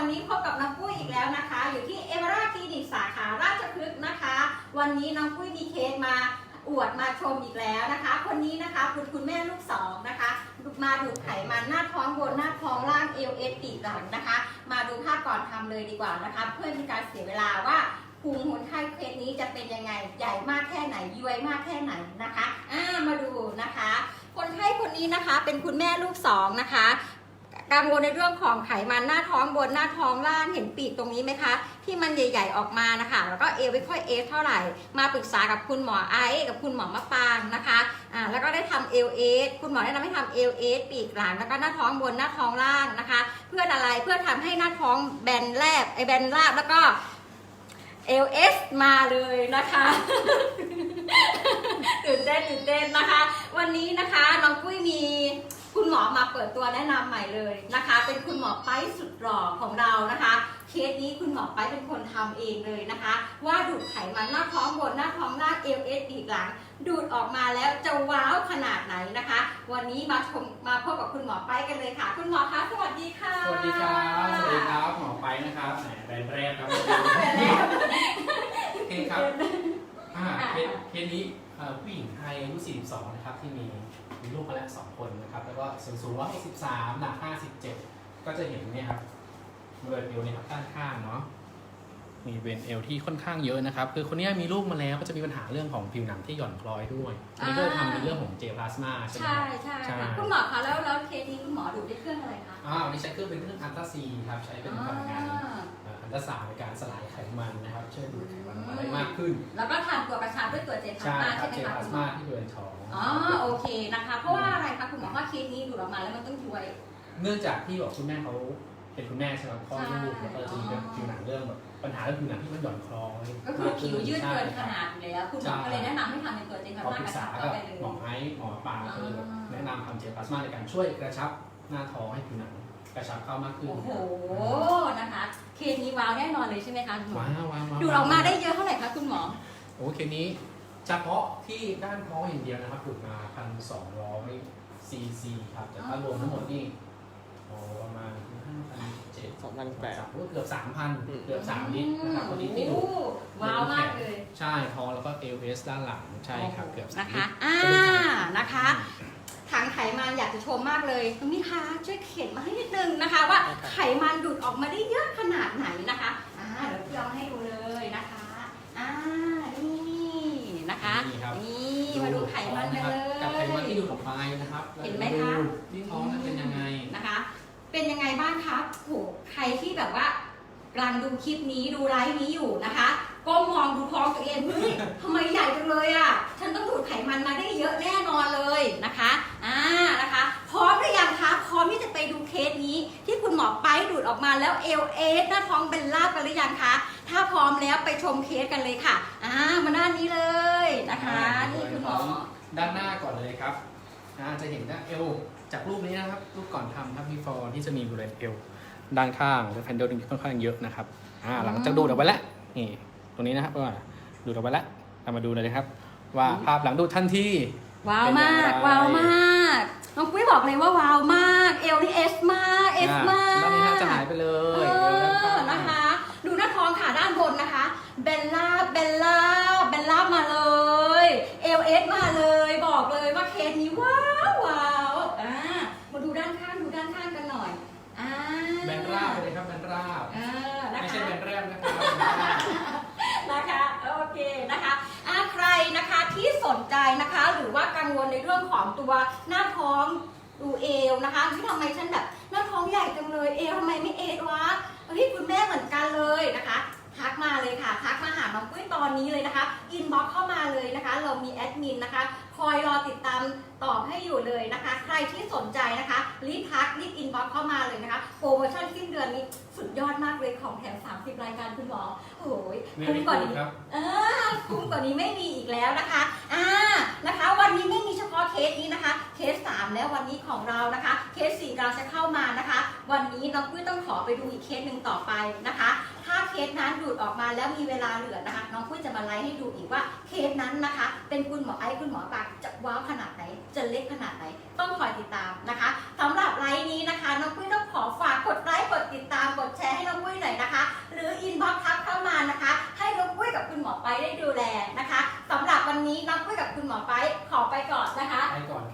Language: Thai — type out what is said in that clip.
วันนี้พบกับน้องปุ้ยอีกแล้วนะคะ อยู่ที่เอเวอราคลินิกสาขาราชพฤกษ์นะคะ วันนี้น้องปุ้ยมีเคสมาอวดมาชมอีกแล้วนะคะ คนนี้นะคะคุณคุณแม่ลูกสองนะคะมาดูไขมันหน้าท้องบนหน้าท้องล่างเอวเอสปีกหลังนะคะ มาดูภาพก่อนทำเลยดีกว่านะคะ เพื่อเป็นการเสียเวลาว่าภูมิคนไข้เคสนี้จะเป็นยังไงใหญ่มากแค่ไหนย้วยมากแค่ไหนนะคะอ่ามาดูนะคะ คนไข้คนนี้นะคะเป็นคุณแม่ลูกสองนะคะ กังวลในเรื่องของไขมันหน้าท้องบนหน้าท้องล่างเห็นปีกตรงนี้ไหมคะ ที่มันใหญ่ ๆออกมานะคะ แล้วก็เอวไม่ค่อยเอฟเท่าไหร่ มาปรึกษากับคุณหมอไอกับคุณหมอมะปางนะคะอ่าแล้วก็ได้ทำเอลเอสคุณหมอแนะนำให้ทำเอลเอสปีกหลังแล้วก็หน้าท้องบนหน้าท้องล่างนะคะ เพื่ออะไรเพื่อทำให้หน้าท้องแบนแลบไอแบนราบแล้วก็เอลเอสมาเลยนะคะตื่นเต้นตื่นเต้นนะคะ วันนี้นะคะน้องปุ้ยมี คุณหมอมาเปิดตัวแนะนำใหม่เลยนะคะ เป็นคุณหมอไปสุดหล่อของเรานะคะ เคสนี้คุณหมอไปเป็นคนทำเองเลยนะคะ ว่าดูดไขมันหน้าท้องบนหน้าท้องล่างเอลเอสอีกหลัง ดูดออกมาแล้วจะว้าวขนาดไหนนะคะ วันนี้มาชมมาพบกับคุณหมอไปกันเลยค่ะ คุณหมอคะสวัสดีค่ะสวัสดีครับสวัสดีครับหมอไปนะครับแหมแบรนด์แรกครับแต่แล้วโอเคครับ อ่าเคสเคสนี้เอ่อผู้หญิงไทยอายุ 42 นะครับ ที่มีมีลูกมาแล้วสองคนนะครับ แล้วก็ส่วนสูง163หนัก 57 ก็จะเห็นเนี่ยครับบริเวณเอวเนี่ยครับด้านข้างเนาะมีเวนเอวที่ค่อนข้างเยอะนะครับ คือคนเนี้ยมีลูกมาแล้วก็จะมีปัญหาเรื่องของผิวหนังที่หย่อนคล้อยด้วยอันนี้ก็จะทำในเรื่องของเจลพลาสมาใช่ไหมใช่ครับใช่ใช่ค่ะคุณหมอคะแล้วแล้วเคสนี้คุณหมอดูดด้วยเครื่องอะไรคะอ่าวันนี้ใช้เครื่องเป็นเครื่องอัลตราซีครับใช้เป็นพลังงานอ่าอันตราสาวน์ในการสลายไข มันนะครับช่วยดูดไขมันออกมาได้มากขึ้น แล้วก็ทานตัวกระชับด้วยตัวเจลพลาสใช่มาครัใช่บไหมเจลคะพลาคุสณหมมาอที่บริเวณท้องอ๋อโอเคนะคะ เพราะว่าอะไรคะคุณหมอว่าเคสนี้ดูดออกมาแล้วมันต้องย้วย เนื่องจากที่บอกคุณแม่เขาเป็นคุณแม่ใช่ไหมคลอดลูกใช่ แล้วก็จะมีเรื่องผิวหนังเรื่องแบบปัญหาเรื่องผิวหนังที่มันหย่อนคล้อยก็คือผิวยืดเกินขใช่ครับนาดอยู่แล้วคุณหมอก็เลยแนะนำให้ทำเป็นตัวเจลพลาสพอมาปรึกกระษาชับกัเข้าบไปเลย หมอไอซ์หมอปาก็เลยแบบอ่าแนะนำทำเจลพลาสมาในการช่วยกระชับหน้าท้องให้ผิวหนังกระชับเข้ามากขึ้น โอ้โหนะคะเคสนี้ ว้าวแน่นอนเลยใช่ไหมคะคุณหมอว้าวว้าวว้าวดูดออกมาได้เยอะเท่าไหร่คะคุณหมอ โอเคนี้เฉพาะที่ด้านท้องอย่างเดียวนะครับดูดมาพันสองร้อยซีซีครับแต่ถ้ารวมทั้งหมดนี่โอ้ประมาณห้าพันเจ็ดสองพันแปดสามเกือบสามพันอืมเกือบสามลิตรนะครับวันนี้ที่ดูโอ้ว้าวมากเลย ใช่ท้องแล้วก็เอลเอสด้านหลังใช่ครับเกือบสามนะลิคะตรอ่าก็ดูจากนะคะถังไขมันอยากจะชมมากเลยตรงนี้ค่ะช่วยเขียนมาให้นิดนึงนะคะ ว่าไขมันดูดออกมาได้เยอะขนาด ไหนนะคะอ่าเดี๋ยวพี่เอาให้ดูเลยนะคะอ่านี่นะคะนี่ครับ นี่มาดูไขมันกันเลยกับไขมันที่ดูดออกไปนะครับเห็นไหมคะดูที่ท้องนั้นเป็นยังไง นะคะ เป็นยังไงบ้างคะโหใครที่แบบว่ากำลังดูคลิปนี้ดูไลฟ์นี้อยู่นะคะก้มมองดูท้องตัวเอง ออกมาแล้วเอลเอสหน้าท้องเป็นลาบกันหรือยังคะ ถ้าพร้อมแล้วไปชมเคสกันเลยค่ะอ่ามาด้านนี้เลยนะคะนี่คุณหมอด้านหน้าก่อนเลยครับอ่าจะเห็นด้านเอวจากรูปนี้นะครับรูปก่อนทำครับมีฟอร์ที่จะมีบริเวณเอวด้านข้างและแผ่นเดลค่อนข้างเยอะนะครับอ่าหลังจากดูดออกไปแล้วนี่ตรงนี้นะครับว่าดูดออกไปแล้วเรามาดูเลยนะครับ ว่าภาพหลังดูดทันทีว้าวมากเป็นอย่างไรว้าวมากน้องปุ้ยบอกเลยว่าว้าวมากเอลนี่เอสมากเอสมากด้านนี้น่าจะหาย ไปเลเอยเอวด้านข้าองนะคะ ดูหน้าท้องค่ะด้านบนนะคะเบลล่าเบลล่าเบลล่ามาเลยเอลเอสมาเลยบอกเลยว่าเคสนี้ว้าวว้าวอ่ามาดูด้านข้างดูด้านข้างกันหน่อยอ่าแบนราบไปเลยครับแบนราบเออนะไม่ใช่คะแบนแรมนะครับนะคะโอเคนะคะอะใครนะคะที่สนใจนะคะ หรือว่ากังวลในเรื่องของตัวหน้าท้องดูเอวนะคะที่ทำไมฉันแบบหน้าท้องใหญ่จังเลยเอวทำไมไม่เอวะเฮ้ยคุณแม่ เหมือนกันเลยนะคะทักมาเลยค่ะทักมาหาน้องกุ้ยตอนนี้เลยนะคะอินบ็อกเข้ามาเลยนะคะ เรามีแอดมินนะคะคอยรอติดตามตอบให้อยู่เลยนะคะ ใครที่สนใจนะคะรีบทักรีบอินบ็อกเข้ามาเลยนะคะโปรโมชั่นสิ้นเดือนนี้สุดยอดมากเลยของแถม 30 รายการคุณหมอโอ้ยไม่คุ้มได้กว่าพูดนี้ครับอ่าคุ้มกว่านี้ไม่มีอีกแล้วนะคะอ่านะคะ วันนี้ไม่มี เคสนี้นะคะ เคส 3 แล้ววันนี้ของเรานะคะ เคส4เราจะเข้ามานะคะ วันนี้น้องกุ้ยต้องขอไปดูอีกเคสหนึ่งต่อไปนะคะ ถ้าเคสนั้นดูดออกมาแล้วมีเวลาเหลือนะคะ น้องกุ้ยจะมาไลฟ์ให้ดูอีกว่าเคสนั้นนะคะ เป็นคุณหมอไอ้คุณหมอปากจะว้าวขนาดไหน จะเล็กขนาดไหน ต้องคอยติดตามนะคะ สำหรับไลฟ์นี้นะคะ น้องกุ้ยต้องขอฝากกดไลค์กดติดตามกดแชร์ให้น้องกุ้ยหน่อยนะคะ หรืออินบ็อกซ์ทักเข้ามานะคะ ให้น้องกุ้ยกับคุณหมอไปได้ดูแลนะคะ สำหรับวันนี้น้อง คุณหมอไปขอไปก่อนนะคะ ไปก่อน